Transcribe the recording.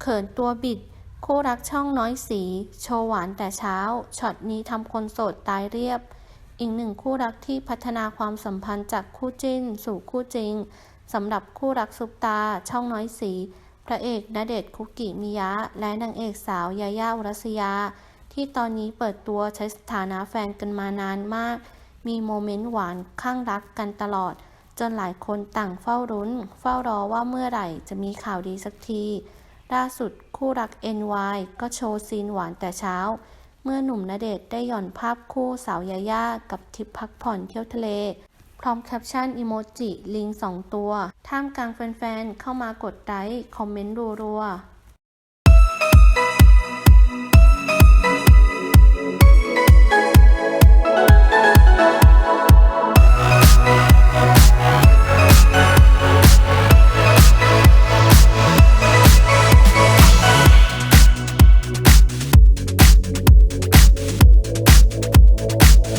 เขินตัวบิด คู่รักช่องน้อยสี โชว์หวานแต่เช้า ช็อตนี้ทำคนโสดตายเรียบ อีกหนึ่งคู่รักที่พัฒนาความสัมพันธ์จากคู่จิ้น สู่คู่จริงสำหรับคู่รักซุปตา ช่องน้อยสี พระเอกณเดชคุกิมิยะ และนางเอกสาวยาย่าอุรัสยา ที่ตอนนี้เปิดตัวใช้สถานะแฟนกันมานานมาก มีโมเมนต์หวานข้างรักกันตลอด จนหลายคนต่างเฝ้ารุ้น เฝ้ารอว่าเมื่อไหร่จะมีข่าวดีสักที ล่าสุดคู่รัก NY ก็โชว์ซีนหวานแต่เช้า เมื่อหนุ่มณเดชน์ได้หย่อนภาพคู่สาวยาย่ากับทริปพักผ่อนเที่ยวทะเล พร้อมแคปชั่นอิโมจิลิงสองตัว ท่ามกลางแฟนๆ เข้ามากดไลค์คอมเมนต์รัวๆ